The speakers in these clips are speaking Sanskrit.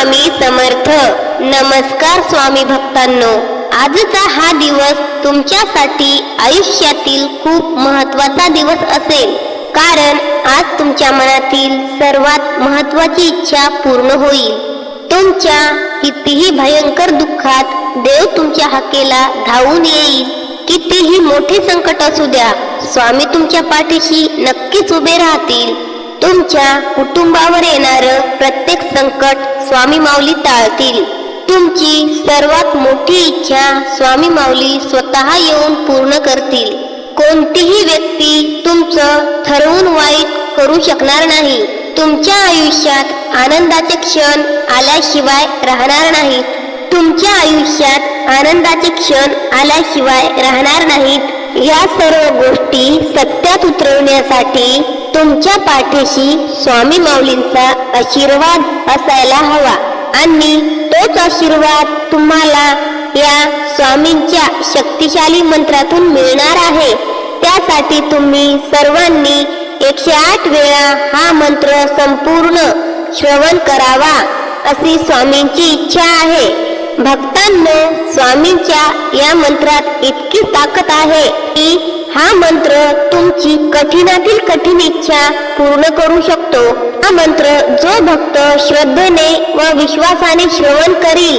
स्वामी समर्थ. नमस्कार स्वामी भक्तांनो. आजचा हा दिवस तुमच्यासाठी आयुष्यातील खूप महत्त्वाचा दिवस असेल. कारण आज तुमच्या मनातील सर्वात महत्वाची इच्छा पूर्ण होईल. तुमच्या कितीही भयंकर दुःखात देव तुमच्या हाकेला धावून येईल. कितीही मोठे संकट असू द्या स्वामी तुमच्या पाठीशी नक्कीच उभे राहतील. तुमच्या कुटुंबावर येणार प्रत्येक संकट स्वामी माऊली टाळतील. तुमची सर्वात मोठी इच्छा स्वामी माऊली स्वतः येऊन पूर्ण करतील. कोणतीही व्यक्ती तुमचं ठरवून वाईट करू शकणार नाही. तुमच्या आयुष्यात आनंदाचे क्षण आल्याशिवाय राहणार नाहीत. तुमच्या आयुष्यात आनंदाचे क्षण आल्याशिवाय राहणार नाहीत. या सर्व गोष्टी सत्यात उतरवण्यासाठी तुमच्या पाठीशी स्वामी माऊलींचा आशीर्वाद असायला हवा. आणि तोच आशीर्वाद तुम्हाला या स्वामींच्या शक्तिशाली मंत्रातून मिळणार आहे. त्यासाठी तुम्ही सर्वांनी एकशे आठ वेळा हा मंत्र संपूर्ण श्रवण करावा अशी स्वामींची इच्छा आहे. भक्तांनो स्वामींच्या या मंत्रात इतकी ताकद आहे की हा मंत्र तुमची कठीणातील कठीण इच्छा पूर्ण करू शकतो. हा मंत्र जो भक्त श्रद्धेने व विश्वासाने श्रवण करील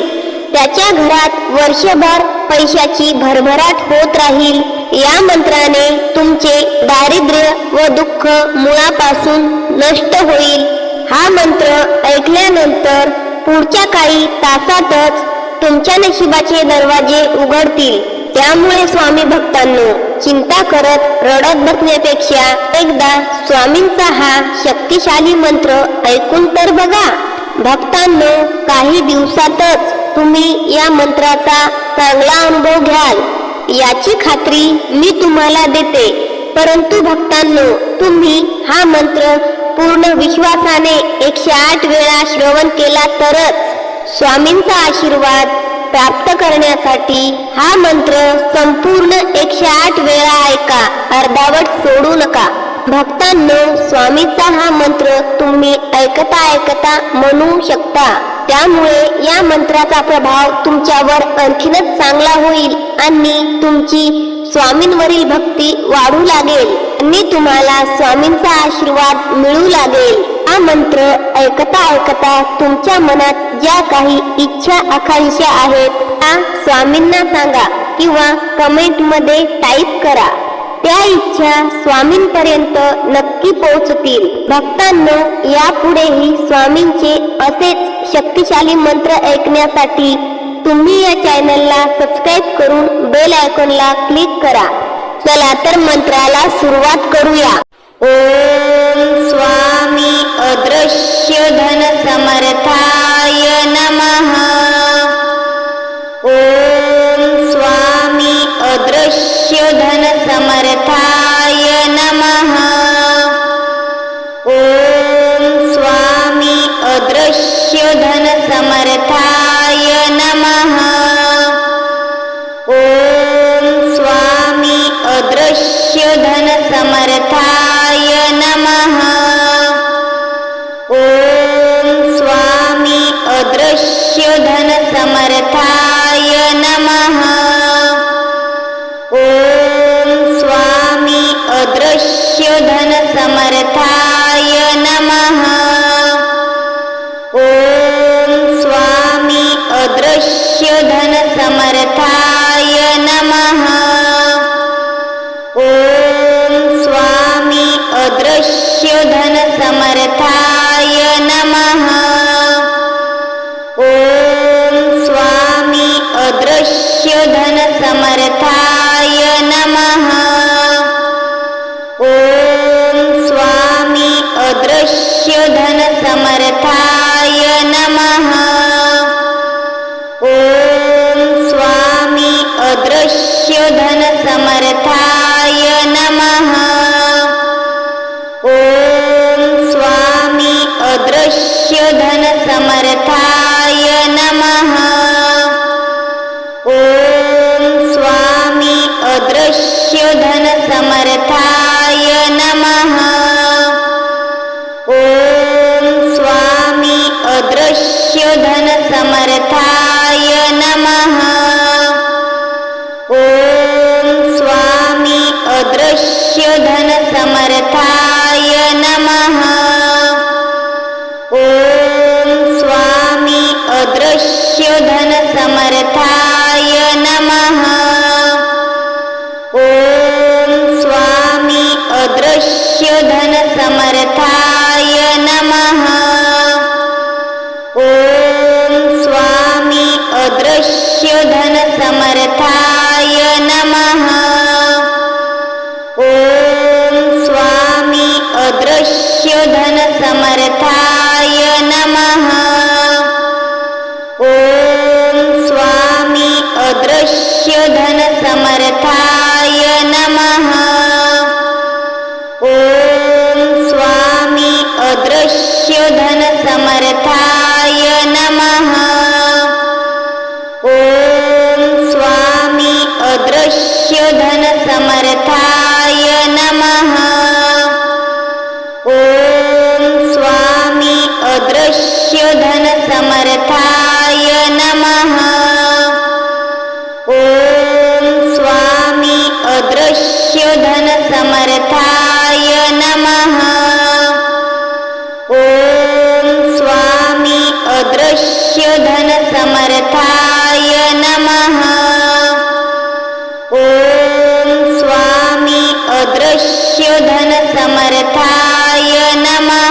त्याच्या घरात वर्षभर पैशाची भरभराट होत राहील. या मंत्राने तुमचे दारिद्र्य व दुःख मुळापासून नष्ट होईल. हा मंत्र ऐकल्यानंतर पुढच्या काही तासातच तुमच्या नशिबाचे दरवाजे उघडतील. त्यामुळे स्वामी भक्तांनो चिंता करत रडत बसण्यापेक्षा एकदा स्वामींचा हा शक्तिशाली मंत्र ऐकून तर बघा. भक्तांनो काही दिवसातच तुम्ही या मंत्राचा चांगला अनुभव घ्याल. याची खात्री मी तुम्हाला देते. परंतु भक्तांनो तुम्ही हा मंत्र पूर्ण विश्वासाने एकशे आठ वेळा श्रवण केला तरच स्वामींचा आशीर्वाद प्राप्त करण्यासाठी हा मंत्र संपूर्ण एकशे आठ वेळा ऐका. अर्धावट सोडू नका. भक्तांनो स्वामीचा हा मंत्र तुम्ही ऐकता ऐकता म्हणू शकता. त्यामुळे या मंत्राचा प्रभाव तुमच्यावर आणखीनच चांगला होईल आणि तुमची स्वामींवरील भक्ती वाढू लागेल आणि तुम्हाला स्वामींचा आशीर्वाद मिळू लागेल. हा मंत्र ऐकता ऐकता तुमच्या मनात ज्या काही इच्छा आकांक्षा आहेत त्या स्वामींना सांगा किंवा कमेंटमध्ये टाईप करा. त्या इच्छा स्वामींपर्यंत नक्की पोहोचतील. भक्तांनो यापुढेही स्वामींचे असेच शक्तिशाली मंत्र ऐकण्यासाठी तुम्ही या चॅनलला सबस्क्राईब करून बेल आयकॉनला क्लिक करा. चला तर मंत्राला सुरुवात करूया. ओम स्वामी अदृश्य धन समर्था दुर्योधनसमर्थाय नमः। ॐ स्वामी ॐ स्वामी अदृश्यधनसमर्थाय नमः। ॐ स्वामी धनमर धनसमर्थाय नमः। ॐ स्वामी अदृश्यधनसमर्थाय नमः। ॐ स्वामी अदृश्यधनसमर्थाय नमः। स्वादृश्यदृश्य धन समर्था य नमः। ॐ स्वामी अदृश्यधनसमर्थाय नमः। ॐ स्वामी अदृश्यधनसमर्थाय नमः। ॐ स्वामी अदृश्यधनसमर्थाय नमः। दुर्योधनसमर्थाय नमः। ॐ स्वामी अदृश्यधनसमर्थाय नमः। ॐ स्वामी अदृश्यधनसमर्थाय नमः। ॐ स्वामी अदृश्यधनसमर्था ॐ स्वामी अदृश्यधनसमर्थाय नमः। ॐ स्वामी अदृश्यधनसमर्थाय नमः। ॐ स्वामी समर्थ ॐ स्वामी अदृश्यधनसमर्थाय नमः। ॐ स्वामी अदृश्यधनसमर्थाय नमः। ॐ स्वामी अदृश्यधनसमर्थाय नमः।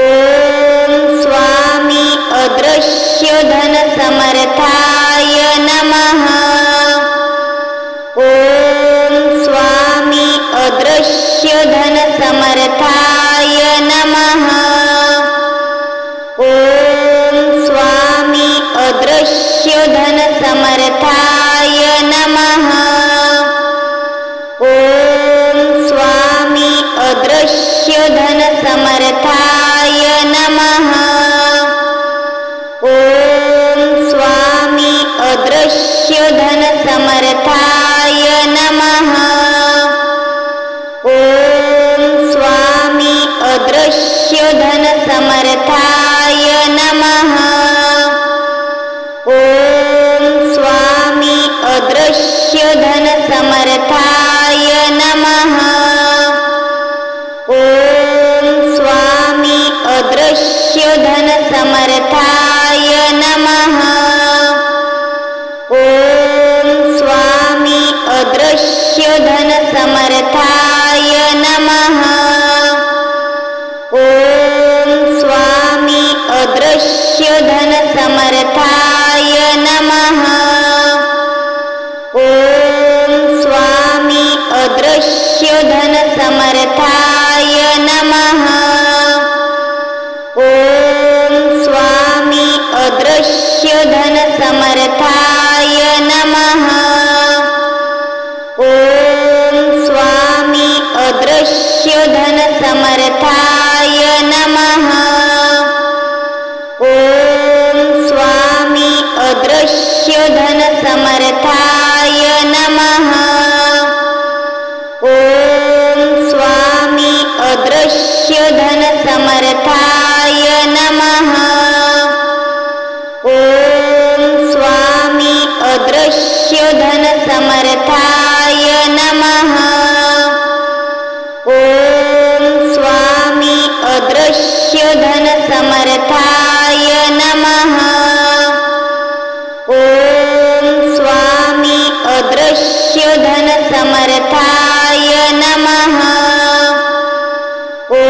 ॐ स्वामी ॐ स्वामी अदृश्यधनसमर्थाय नमः। ॐ स्वामी समर्था दुर्योधनसमर्थाय नमः। ॐ स्वामी अदृश्यधनसमर्थाय नमः। ॐ स्वामी अदृश्यधनसमर्थाय नमः। दुर्योधनसमर्थाय नमः। ॐ स्वामी अदृश्यधनसमर्थाय नमः। ॐ स्वामी अदृश्यधनसमर्थाय नमः। ॐ स्वामी अदृश्यधनसमर्था ॐ स्वामी अदृश्यधनसमर्थाय नमः। ॐ स्वामी अदृश्यधनसमर्थाय नमः। ॐ स्वामी अदृश्यधनसमर्थाय नमः। ॐ स्वामी अदृश्यधनसमर्थाय नमः। ॐ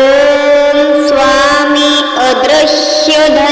स्वामी अदृश्यधन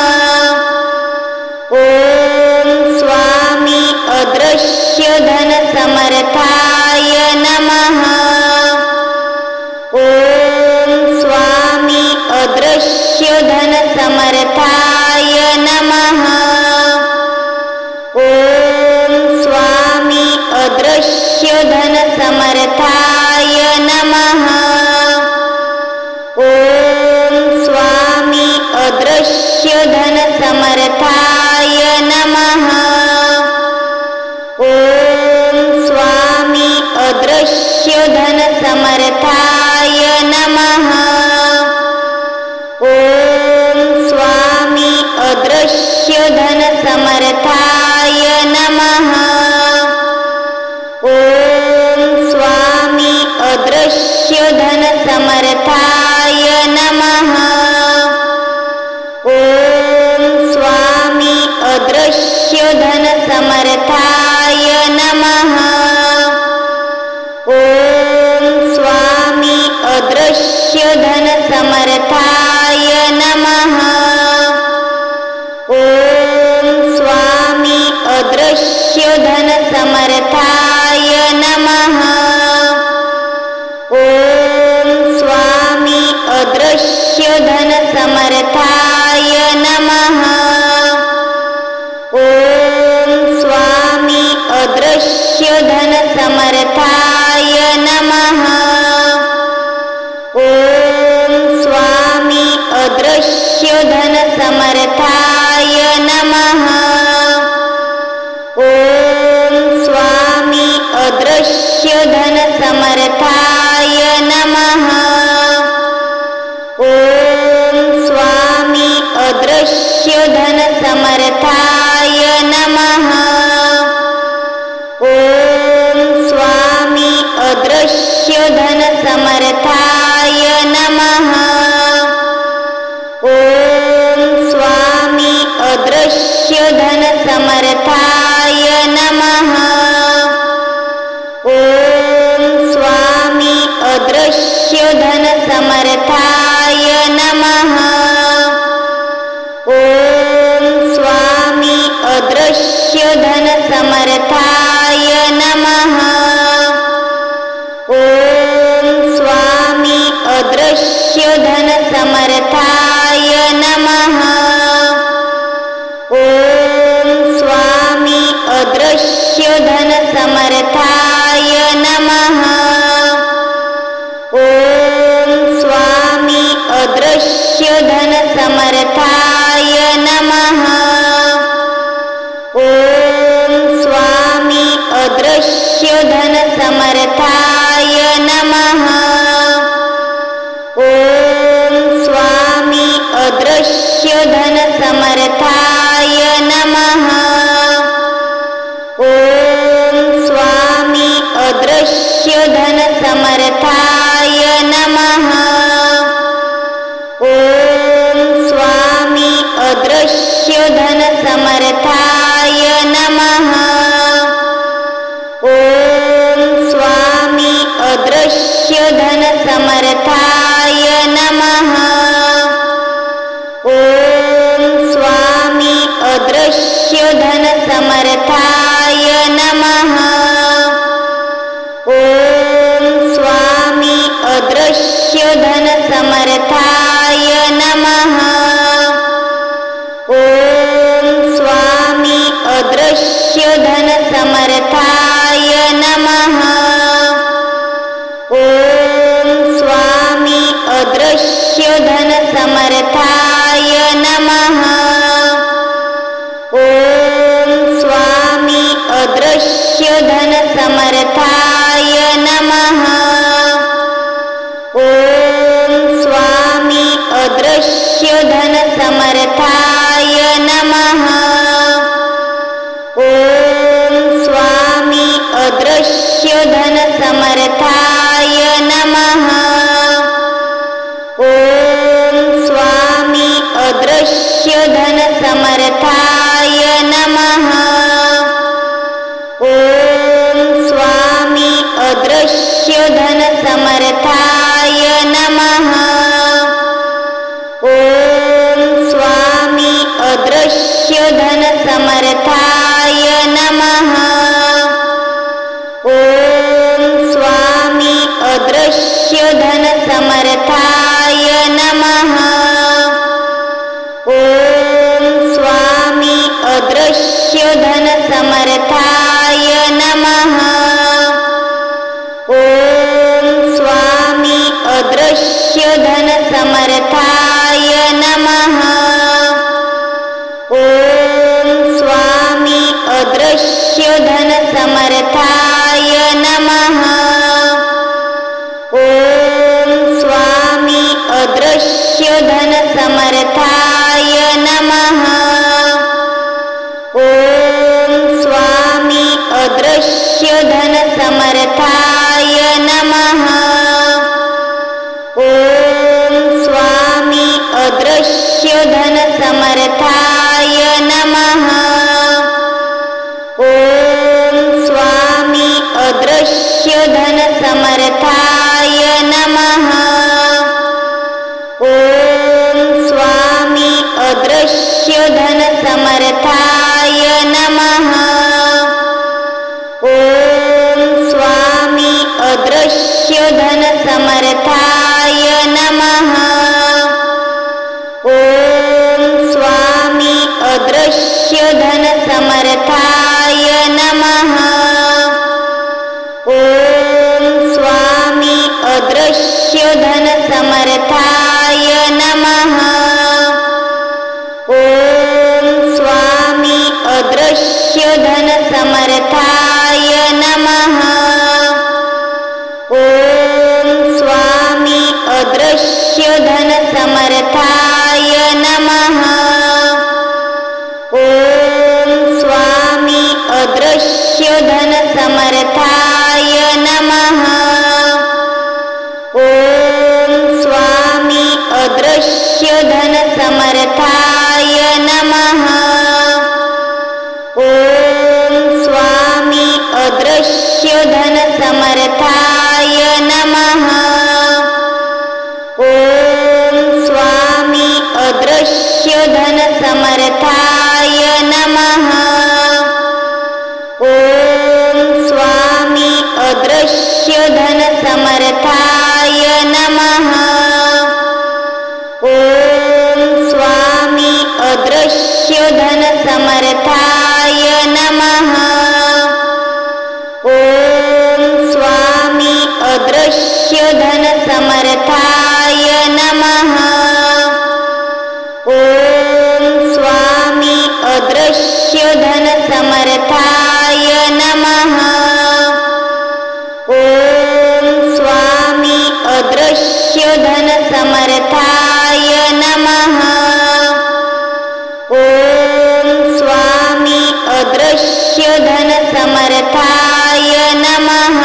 ॐ स्वामी अदृश्यधनसमर्थाय नमः। ॐ स्वामी अदृश्यधनसमर्थाय नमः। ॐ स्वामी अदृश्यधनसमर्था अदृश्य समर्थाय नमः। ॐ स्वामी अदृश्यधन समर्थाय नमः। ॐ स्वामी अदृश्यधन समर्थाय नमः। ॐ स्वामी अदृश्यधन समर्थाय नमः। ॐ स्वामी अदृश्यधनसमर्थाय नमः। ॐ स्वामी अदृश्यधनसमर्थाय नमः। ॐ स्वामी अदृश्यधनसमर्था धन समर्थाय नमः। ॐ स्वामी अदृश्य धन समर्थाय नमः। ॐ स्वामी अदृश्य धन समर्थाय नमः। ॐ स्वामी अदृश्य धन समर्था दुर्योधनसमर्थाय नमः ॐ स्वामी अदृश्योधनसमर्थाय नमः ॐ स्वामी अदृश्यधनसमर्थाय नमः धन समर्थाय नमः। ॐ स्वामी अदृश्य धन समर्थाय नमः। ॐ स्वामी अदृश्य धन समर्थाय नमः। ॐ स्वामी अदृश्य धन समर्था दुर्योधनसमर्थाय नमः। ॐ स्वामी अदृश्यधनसमर्थाय नमः। ॐ स्वामी अदृश्यधनसमर्थाय नमः। ॐ स्वामी अदृश्यधनसमर्था समर्थाय नमः। ॐ स्वामी अदृश्यधनसमर्थाय नमः। ॐ स्वामी अदृश्यधनसमर्थाय नमः। ॐ स्वामी अदृश्यधन ॐ स्वामी अदृश्यधनसमर्थाय नमः। ॐ स्वामी अदृश्यधनसमर्थाय नमः। ॐ स्वामी अदृश्यधनसमर्था धनसमर्थाय नमः। ॐ स्वामी अदृश्यधनसमर्थाय नमः। ॐ स्वामी अदृश्यधनसमर्थाय नमः। ॐ स्वामी अदृश्यधनसमर्थाय नमः। दुर्योधनसमर्थाय नमः। ॐ स्वामी अदृश्यधनसमर्थाय नमः। ॐ स्वामी अदृश्यधनसमर्थाय नमः। ॐ स्वामी अदृश्यधनसमर्था दुर्योधनसमर्थाय नमः। ॐ स्वामी अदृश्यधनसमर्थाय नमः। ॐ स्वामी अदृश्यधनसमर्थाय नमः। ॐ स्वामी अदृश्यधन समर्थाय नमः। ॐ स्वामी अदृश्यधनसमर्थाय नमः। ॐ स्वामी अदृश्यधनसमर्थाय नमः। ॐ स्वामी अदृश्यधनसमर्थाय नमः। ॐ स्वामी अदृश्यधनसमर्थाय नमः। ॐ स्वामी अदृश्यधन समर्थाय नमः। ॐ स्वामी अदृश्यधनसमर्थाय नमः। ॐ स्वामी अदृश्यधनसमर्थाय नमः।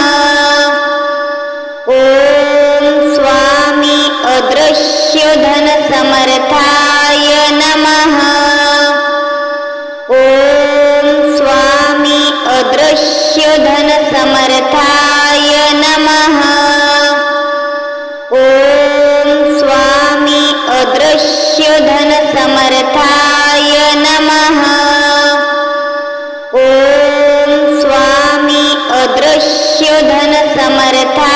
दुर्योधनसमर्थाय नमः ॐ स्वामी अदृश्यधनसमर्थाय नमः ॐ स्वामी अदृश्यधनसमर्थाय नमः ॐ स्वामी अदृश्यधनसमर्था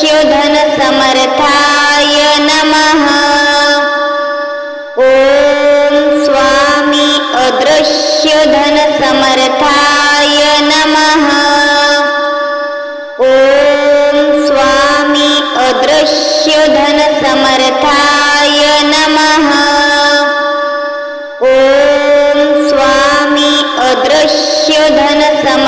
दुर्योधनसमर्थाय नमः। ॐ स्वामी अदृश्यधनसमर्थाय नमः। ॐ स्वामी अदृश्यधनसमर्थाय नमः। ॐ स्वामी अदृश्यधनसम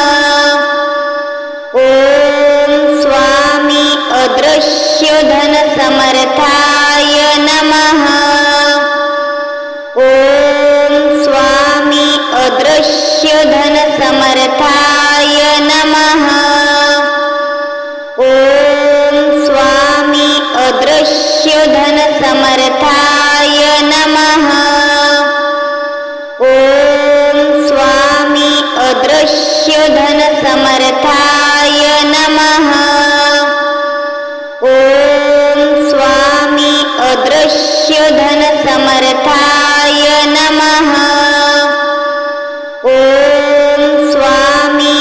यशोधन समर्थाय नमः। ॐ स्वामी अदृश्यधन समर्था दुर्योधनसमर्थाय नमः। ॐ स्वामी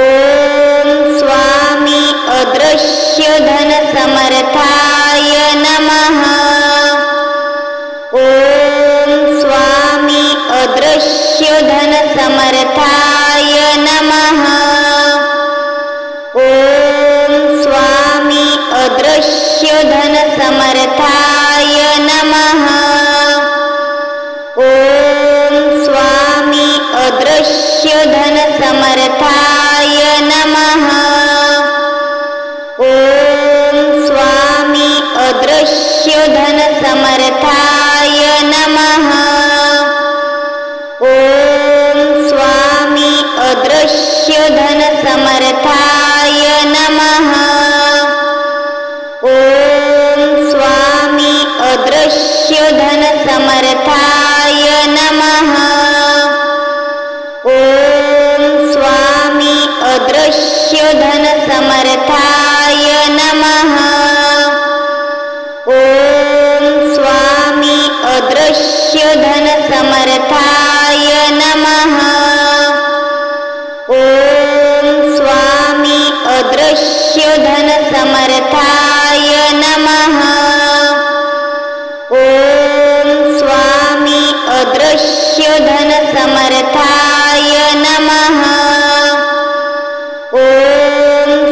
ॐ स्वामी अदृश्यधनसमर्थाय नमः। ॐ स्वामी अदृश्यधनसमर्था दुर्योधनसमर्थाय नमः। ॐ स्वामी अदृश्यधनसमर्थाय नमः। ॐ स्वामी अदृश्यधनसमर्थाय नमः। ॐ स्वामी अदृश्यधनसमर्था दुर्योधनसमर्थाय नमः। ॐ स्वामी अदृश्यधनसमर्थाय नमः। ॐ स्वामी अदृश्यधनसमर्थाय नमः। ॐ स्वामी समर्था ॐ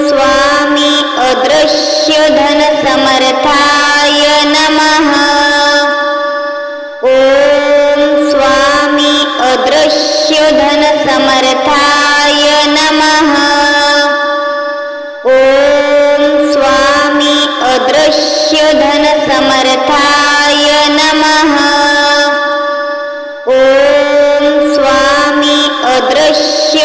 स्वामी अदृश्यधनसमर्थाय नमः। ॐ स्वामी अदृश्यधनसमर्थाय नमः। ॐ स्वामी अदृश्यधनसमर्था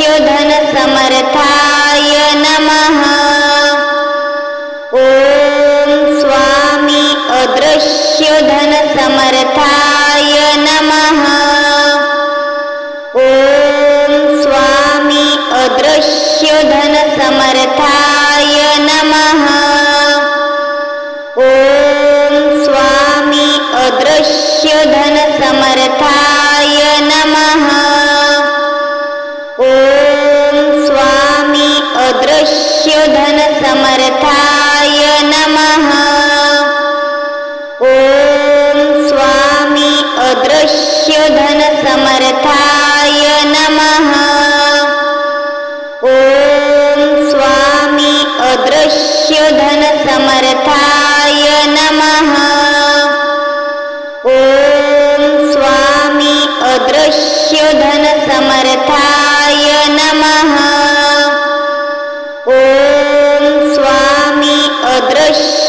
दुर्योधनसमर्थाय नमः। ॐ स्वामी अदृश्यधनसमर्थाय नमः। ॐ स्वामी अदृश्यधनसमर्थाय नमः। ॐ स्वामी अदृश्यधनसमर्था धन समर्थाय नमः। ॐ स्वामी अदृश्य धन समर्थाय नमः। ॐ स्वामी अदृश्य धन समर्थाय नमः। ॐ स्वामी अदृश्य धन समर्थाय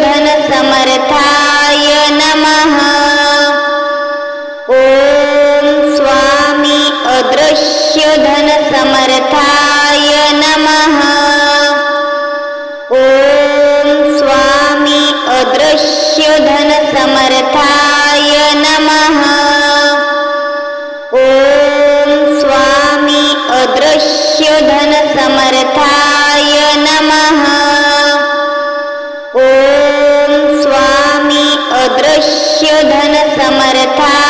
धन समर्थाय नमः। ॐ स्वामी अदृश्य धन समर्थाय नमः। ॐ स्वामी अदृश्य धन समर्थाय नमः। ॐ स्वामी अदृश्य धन समर्थाय दुर्योधन समर्था।